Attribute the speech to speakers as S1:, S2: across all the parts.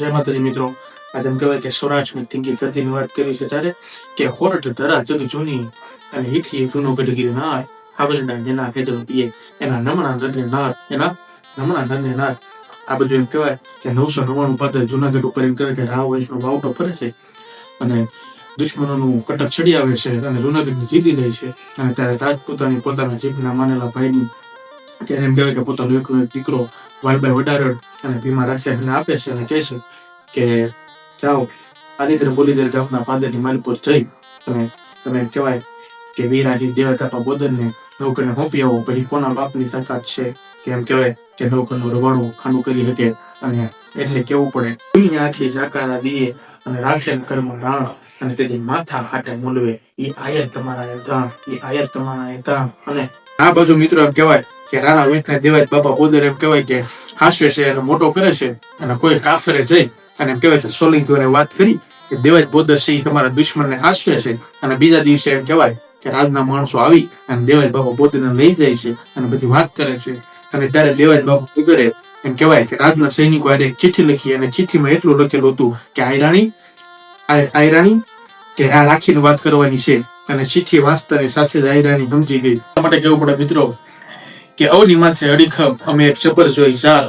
S1: જય માતાજી મિત્રો. આજે એમ કહેવાય કે સૌરાષ્ટ્રની થિંકિંગ ધરતીની વાત કરી છે ત્યારે કે હોરઠ ધરા જગ જૂની અને હિથી જૂનો ગઢગીરી ના હાબલના જેના ખેતર પીએ, એના નમણા નરને નાર, એના નમણા નરને નાર. આ બધું એમ કહેવાય કે નવસો નવ્વાણું પાત્ર જુનાગઢ ઉપર એમ કહેવાય કે રાવ વંશનો બાવટો ફરે છે અને દુશ્મનોનું કટક ચડી આવે છે અને જુનાગઢને જીતી લે છે. અને ત્યારે રાજપૂતાની પોતાના જીભના માનેલા ભાઈની, ત્યારે એમ કહેવાય કે પોતાનો એક દીકરો વાલભાઈ વડારડ અને ભીમા રાખ્યા આપે છે અને કહે છે કે, જાઓ આદિત્ય બોલીદર ગામના પાદરની માલપુર જઈ. તમે તમે કહેવાય કે વીરાજી દેવતાપા બોદરને નૌકરને સોંપી આવો. પછી કોના બાપની તાકાત છે કે એમ કહેવાય કે નૌકરનું રવાણું ખાનું કરી શકે અને એટલે કેવું પડે? દુનિયા આખી જાકારા દીએ અને રાખે કર્મ રાણ. અને તેથી માથા હાટે મૂલવે. એ આયર તમારા ધામ એ આયર તમારા ધામ. અને આ બાજુ મિત્રો એમ કહેવાય કે રાણા વેઠના દેવાય બાપા બોદર એમ કહેવાય કે હાસ્ય છે અને મોટો કરે છે અને કોઈ કાફરે જઈ અને કહેવાય છે સોલિંગ દ્વારા વાત કરી કે દેવાજ બોદર તમારા દુશ્મનને હાસ્ય છે. અને બીજા દિવસે એમ કહેવાય કે રાજના માણસો આવી અને દેવાજ બાપા બોધને લઈ જાય છે અને બધી વાત કરે છે. અને ત્યારે દેવાજ બાપા બોદરે એમ કહેવાય કે રાજના સૈનિકો આજે ચિઠ્ઠી લખી અને ચિઠ્ઠીમાં એટલું લખેલું હતું કે આયરાણી આય- આયરાણી કે આ રાખીને વાત કરવાની છે. અને ચિઠ્ઠી વાંચતાની સાથે જ આયરાણી સમજી ગઈ. માટે કેવું પડે મિત્રો કે અવની માથે અડીખમ અમે એક ચપર જોઈ ચાલ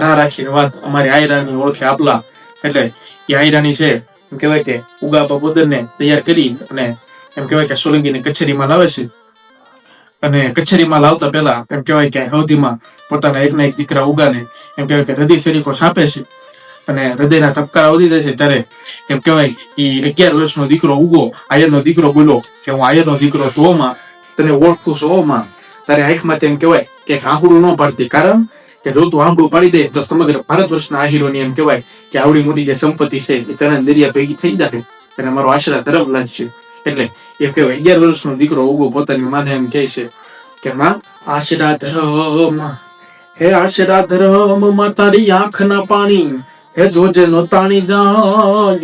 S1: રાહ રાખીને વાત અમારી આયરાની ઓળખે આપલા. એટલે એ આયરાની છે, એમ કહેવાય કે ઉગા બોદરને તૈયાર કરી અને એમ કહેવાય કે સોલંકીને કચેરીમાં લાવે છે. અને કચેરીમાં લાવતા પહેલા એમ કહેવાય કે હવધીમાં પોતાના એકના એક દીકરા ઉગાને એમ કહેવાય કે હૃદય શરીકો સાપે છે. અને હૃદયના ધબકારા વધી જાય છે ત્યારે એમ કહેવાય કે અગિયાર વર્ષનો દીકરો ઉગો, આયરનો દીકરો બોલો કે હું આયરનો દીકરો સોમાં તને ઓળખું સોમાં. તારે આંખમાં તેમ કહેવાય કે આંકડું ન કારણ કે જો તું આંકડું પાડી દે, તો સમગ્ર ભારત વર્ષના આહીરોની એમ કહેવાય કે આવડી મોટી જે સંપત્તિ છે, એ તને દરિયા ભેગી થઈ જાય અને મારો આશરા ધર્મ લાગશે. એટલે એમ કહેવાય, અગિયાર વર્ષનો દીકરો ઉગો પોતાની માને એમ કહે છે કે, માં, આશરા ધર્મ. હે આશરા ધર્મ, માં, તારી આંખના પાણી. હે જોજે નો તાણી જાજ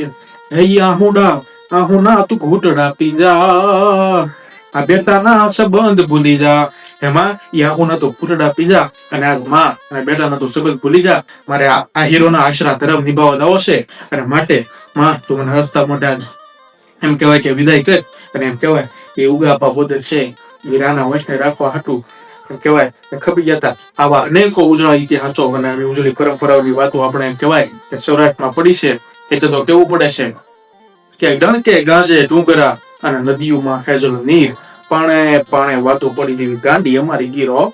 S1: હે આહુડા, આહુના તું ઘૂંટડા પી જા આ બેટાના સંબંધ ભૂલી જા. એમાં યાહુના તો ઘૂંટડા પી જા અને આ માં અને બેટાના તો સબક ભૂલી જા. મારે આ હીરોના આશરા તરફ નિભાવવા દાવો અને માટે માં, તું મને રસ્તા મોટા એમ કહેવાય કે વિદાય કર. અને એમ કહેવાય કે ઉગાપા બોદર છે. વીરાના વંશને રાખવા હતું એમ કહેવાય કે ખપી જતા આવા અનેકો ઉજળા ઇતિહાસો અને ઉજળી પરંપરાઓની વાતો આપણે એમ કહેવાય કે સૌરાષ્ટ્રમાં પડી છે. એટલે તો કેવું પડે છે. કે ડણકે ગાજે ડુંગરા અને નદીઓમાં હેજલ નીર. પાણે પાણે વાતો પડી દેવી ગાંડી અમારી ગીરો.